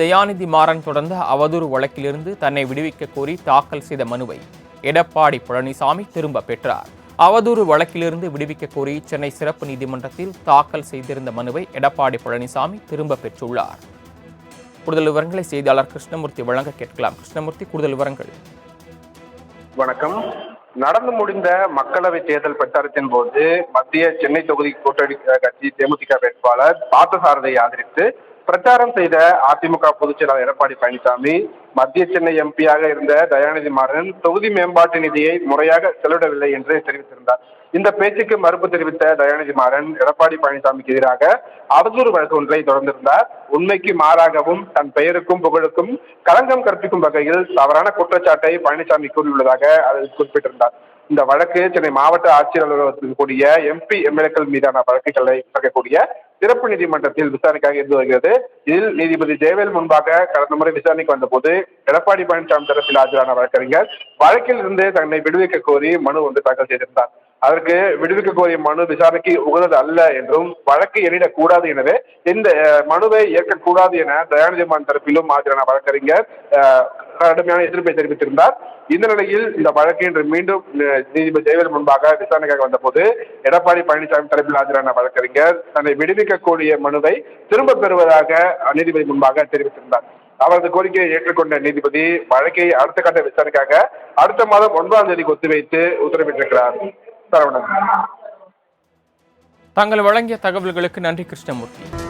தயாநிதி மாறன் தொடர்ந்த அவதூறு வழக்கிலிருந்து தன்னை விடுவிக்க கோரி தாக்கல் செய்த மனுவை எடப்பாடி பழனிசாமி திரும்ப பெற்றார். அவதூறு வழக்கிலிருந்து விடுவிக்க கோரி சென்னை சிறப்பு நீதிமன்றத்தில் தாக்கல் செய்திருந்த மனுவை எடப்பாடி பழனிசாமி திரும்ப பெற்றுள்ளார். கூடுதல் விவரங்களை செய்தியாளர் கிருஷ்ணமூர்த்தி வழங்க கேட்கலாம். கிருஷ்ணமூர்த்தி கூடுதல் விவரங்கள். வணக்கம். நடந்து முடிந்த மக்களவை தேர்தல் பிரச்சாரத்தின் போது மத்திய சென்னை தொகுதி கூட்டணி கட்சி தேமுதிக வேட்பாளர் பார்த்தசாரதியை ஆதரித்து பிரச்சாரம் செய்த அதிமுக பொதுச் செயலாளர் எடப்பாடி பழனிசாமி மத்திய சென்னை எம்பியாக இருந்த தயாநிதி மாறன் தொகுதி மேம்பாட்டு நிதியை முறையாக செலவிடவில்லை என்று தெரிவித்திருந்தார். இந்த பேச்சுக்கு மறுப்பு தெரிவித்த தயாநிதி மாறன் எடப்பாடி பழனிசாமிக்கு எதிராக அவதூறு வழக்கு ஒன்றை தொடர்ந்திருந்தார். உண்மைக்கு மாறாகவும் தன் பெயருக்கும் புகழுக்கும் களங்கம் கற்பிக்கும் வகையில் தவறான குற்றச்சாட்டை பழனிசாமி கூறியுள்ளதாக அதில் குறிப்பிட்டிருந்தார். இந்த வழக்கு சென்னை மாவட்ட ஆட்சியர் அலுவலகத்தில் கூடிய எம்பி எம்எல்ஏக்கள் மீதான வழக்குகளை விசாரிக்கக்கூடிய சிறப்பு நீதிமன்றத்தில் விசாரணைக்காக இருந்து வருகிறது. இதில் நீதிபதி ஜெயவேல் முன்பாக கடந்த முறை விசாரணைக்கு வந்தபோது எடப்பாடி பழனிசாமி தரப்பில் ஆஜரான வழக்கறிஞர் வழக்கில் இருந்து தன்னை விடுவிக்க கோரி மனு ஒன்று தாக்கல் செய்திருந்தார். அதற்கு விடுவிக்க கோரிய மனு விசாரணைக்கு உகந்தது அல்ல என்றும் வழக்கு எண்ணிடக்கூடாது எனவே இந்த மனுவை ஏற்கக்கூடாது என தயாநிதி மாறன் தரப்பிலும் ஆஜரான வழக்கறிஞர் கடுமையான எதிர்ப்பை தெரிவித்திருந்தார். இந்த நிலையில் இந்த வழக்கு இன்று மீண்டும் நீதிபதி ஜெயவர் முன்பாக விசாரணைக்காக வந்தபோது எடப்பாடி பழனிசாமி தரப்பில் ஆஜரான வழக்கறிஞர் தன்னை விடுவிக்கக்கூடிய மனுவை திரும்ப பெறுவதாக நீதிபதி முன்பாக தெரிவித்திருந்தார். அவரது கோரிக்கையை ஏற்றுக்கொண்ட நீதிபதி வழக்கை அடுத்த கட்ட விசாரணைக்காக அடுத்த மாதம் ஒன்பதாம் தேதிக்கு ஒத்திவைத்து உத்தரவிட்டிருக்கிறார். சரவணன். தாங்கள் வழங்கிய தகவல்களுக்கு நன்றி கிருஷ்ணமூர்த்தி.